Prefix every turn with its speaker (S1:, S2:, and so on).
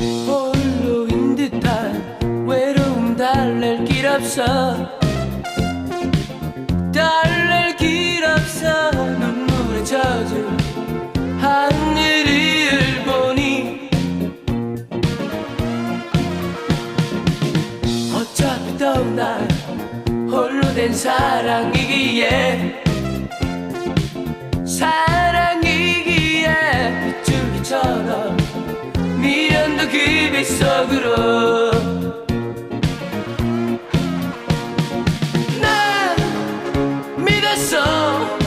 S1: 홀로인 듯한 외로움 달랠 길 없어. 달랠 길 없어. 눈물에 젖은 하늘을 보니 어차피 또난 홀로 된 사랑이기에 저기 빗속으로. 난 믿었어.